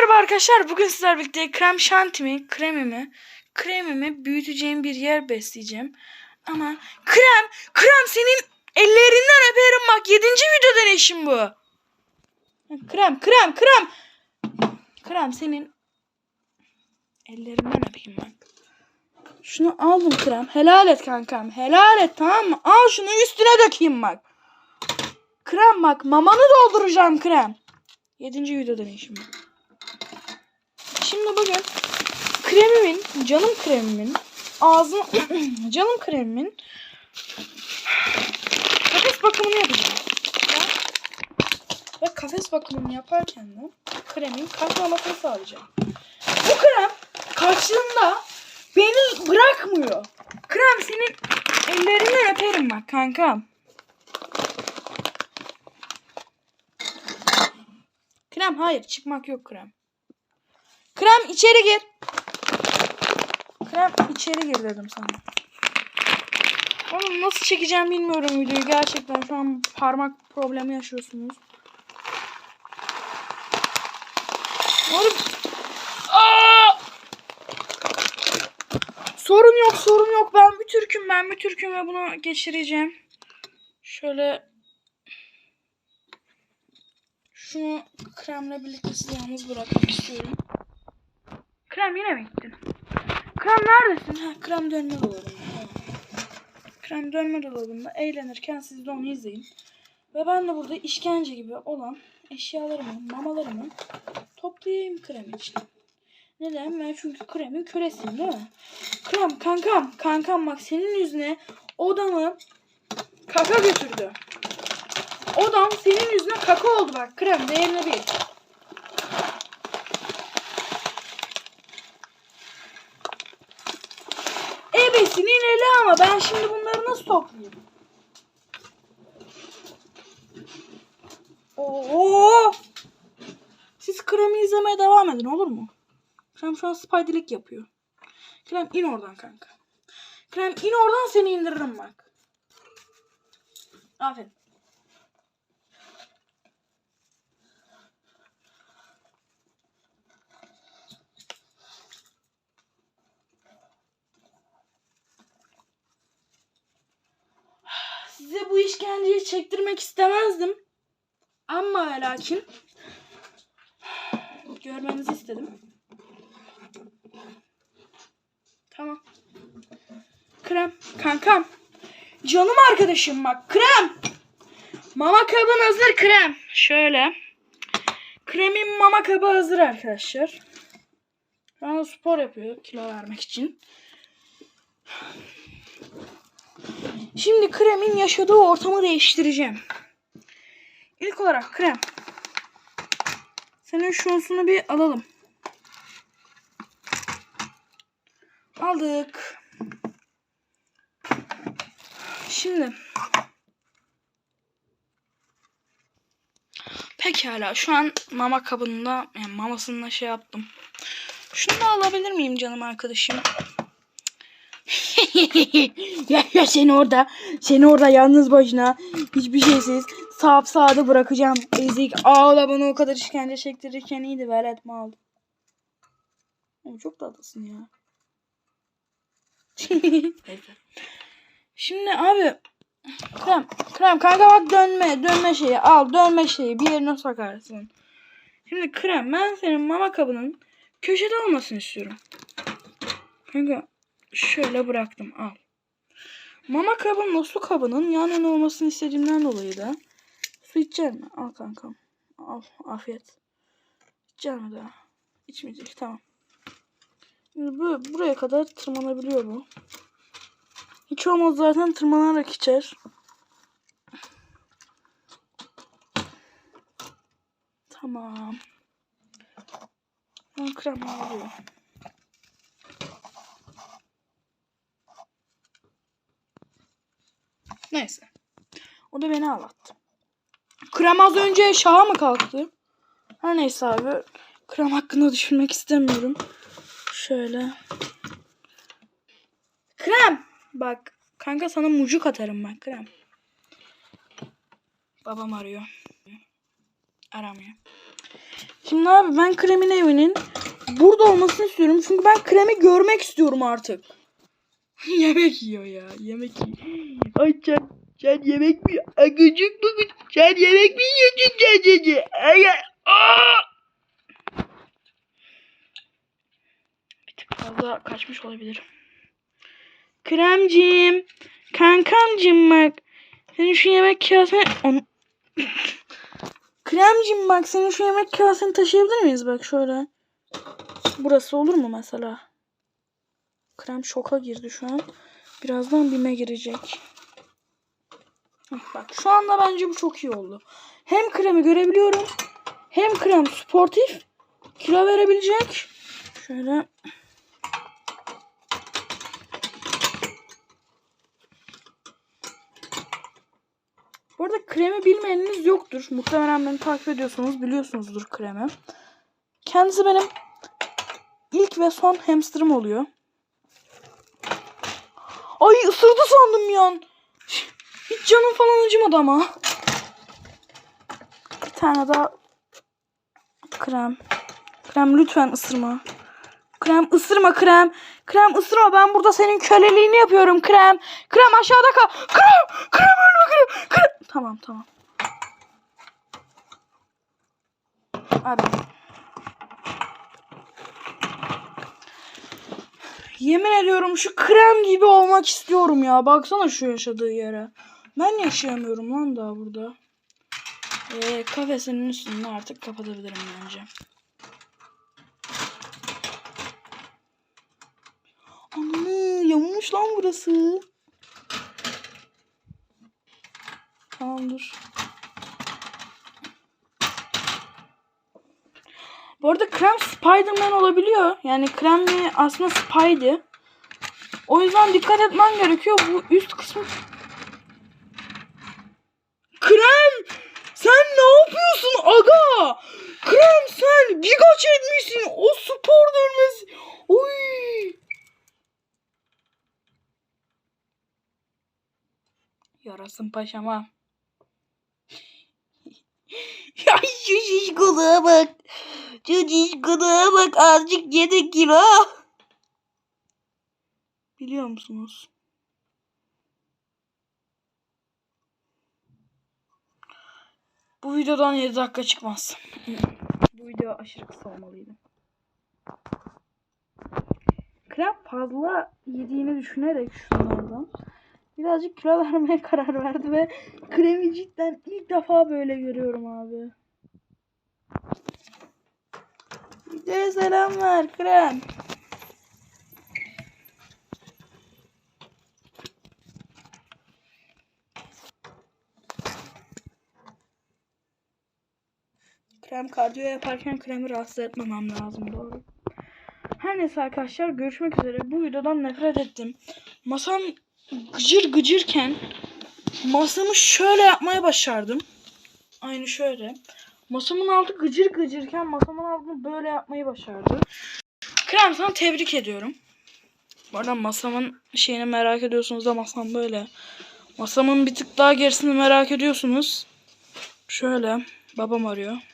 Merhaba arkadaşlar. Bugün sizlerle birlikte krem şantimi, kremimi, kremimi büyüteceğim bir yer besleyeceğim. Ama krem, krem senin ellerinden öperim bak. Yedinci video deneyişim bu. Krem, krem, krem. Krem senin ellerinden öpeyim bak. Şunu aldım krem. Helal et kankam. Helal et tamam mı? Al şunu üstüne dökeyim bak. Krem bak. Mamanı dolduracağım krem. Yedinci video deneyişim bu. Şimdi bugün kremimin, canım kremimin, ağzım, canım kremimin kafes bakımını yapacağım. Ve, ve kafes bakımını yaparken de kremin kalkmamasını sağlayacağım. Bu krem karşılığında beni bırakmıyor. Krem senin ellerinden öperim bak kankam. Krem hayır çıkmak yok krem. Krem içeri gir. Krem içeri gir dedim sana. Oğlum nasıl çekeceğim bilmiyorum videoyu gerçekten şu an parmak problemi yaşıyorsunuz. Oğlum. Aa! Sorun yok sorun yok ben bir Türk'üm ben bir Türk'üm ve bunu geçireceğim. Şöyle şunu kremle birlikte size yalnız bırakmak istiyorum. Krem yine mi gittin? Krem neredesin? Ha, krem dönme dolabında. Krem dönme dolabında eğlenirken siz de onu izleyin. Ve ben de burada işkence gibi olan eşyalarımı, mamalarımı toplayayım krem için. Neden? Ben çünkü kremin kölesiyim değil mi? Krem kankam, kankam bak senin yüzüne odamı kaka götürdü. Odam senin yüzüne kaka oldu bak. Krem değerine bir. Ebesinin eli ama ben şimdi bunları nasıl toplayayım? Oo! Siz kremi izlemeye devam edin olur mu? Krem şu an spaydilik yapıyor. Krem in oradan kanka. Krem in oradan seni indiririm bak. Aferin. Size bu işkenceyi çektirmek istemezdim. Ama lakin görmenizi istedim. Tamam. Krem. Kankam. Canım arkadaşım bak. Krem. Mama kabın hazır krem. Şöyle. Kremin mama kabı hazır arkadaşlar. An spor yapıyor kilo vermek için. Şimdi kremin yaşadığı ortamı değiştireceğim. İlk olarak krem. Senin şunsunu bir alalım. Aldık. Şimdi. Pekala şu an mama kabında yani mamasında şey yaptım. Şunu da alabilir miyim canım arkadaşım? ya, ya seni orada seni orada yalnız başına hiçbir şeysiz sağıp sağda bırakacağım. Ezik ağla bana o kadar işkence çektirirken iyiydi mi aldım. Ama çok tatlısın ya. Şimdi abi krem krem kanka bak dönme dönme şeyi al dönme şeyi bir yerine sokarsın. Şimdi krem ben senin mama kabının köşede olmasını istiyorum. Kanka şöyle bıraktım al. Mama kabının su kabının yan yana olmasını istediğimden dolayı da su içecek mi? Al kankam. Al afiyet. İçecek mi daha? İçmeyecek tamam. Şimdi bu, buraya kadar tırmanabiliyor bu. Hiç olmaz zaten tırmanarak içer. Tamam. Ben krem alıyor. Neyse. O da beni ağlattı. Krem az önce şaha mı kalktı? Her neyse abi. Krem hakkında düşünmek istemiyorum. Şöyle. Krem. Bak. Kanka sana mucuk atarım bak krem. Babam arıyor. Aramıyor. Şimdi abi ben kremin evinin burada olmasını istiyorum. Çünkü ben kremi görmek istiyorum artık. yemek yiyor ya. Yemek yiyor. Ay sen, yemek mi? Agıcık mı? Sen yemek mi yiyorsun cececi? Ay, aa! Bir tık fazla kaçmış olabilir. Kremcim. Kankamcım bak. Senin şu yemek kaseni... Onu... Kremcim bak senin şu yemek kaseni taşıyabilir miyiz bak şöyle. Burası olur mu mesela? Krem şoka girdi şu an. Birazdan bime girecek. Bak şu anda bence bu çok iyi oldu. Hem kremi görebiliyorum. Hem krem sportif. Kilo verebilecek. Şöyle. Bu arada kremi bilmeyeniniz yoktur. Muhtemelen beni takip ediyorsanız biliyorsunuzdur kremi. Kendisi benim ilk ve son hamsterım oluyor. Ay ısırdı sandım yan. Hiç canım falan acımadı ama. Bir tane daha krem. Krem lütfen ısırma. Krem ısırma krem. Krem ısırma ben burada senin köleliğini yapıyorum krem. Krem aşağıda kal. Krem! Krem ölme krem! krem. Tamam tamam. Abi. Yemin ediyorum şu krem gibi olmak istiyorum ya. Baksana şu yaşadığı yere. Ben yaşayamıyorum lan daha burada. Ee, kafesinin üstünde artık kapatabilirim bence. Anne yamulmuş lan burası. Tamam dur. Bu arada krem Spiderman olabiliyor. Yani krem aslında Spidey. O yüzden dikkat etmen gerekiyor. Bu üst kısmı... Krem! Sen ne yapıyorsun aga? Krem sen gigaç etmişsin. O spor dönmesi. Oy! Yarasın paşama. Ay şu şişkoluğa bak. Şu şişkoluğa bak azıcık 7 kilo. Biliyor musunuz? Bu videodan 7 dakika çıkmaz. Bu video aşırı kısa olmalıydı. Krem fazla yediğini düşünerek şunlardan birazcık kilo vermeye karar verdi ve kremi cidden ilk defa böyle görüyorum abi. Videoya selam ver krem. Krem kardiyo yaparken kremi rahatsız etmemem lazım doğru. Her neyse arkadaşlar görüşmek üzere. Bu videodan nefret ettim. Masam gıcır gıcırken masamı şöyle yapmaya başardım. Aynı şöyle. Masamın altı gıcır gıcırken masamın altını böyle yapmayı başardı. Krem sana tebrik ediyorum. Bu arada masamın şeyini merak ediyorsunuz da masam böyle. Masamın bir tık daha gerisini merak ediyorsunuz. Şöyle. Babam arıyor.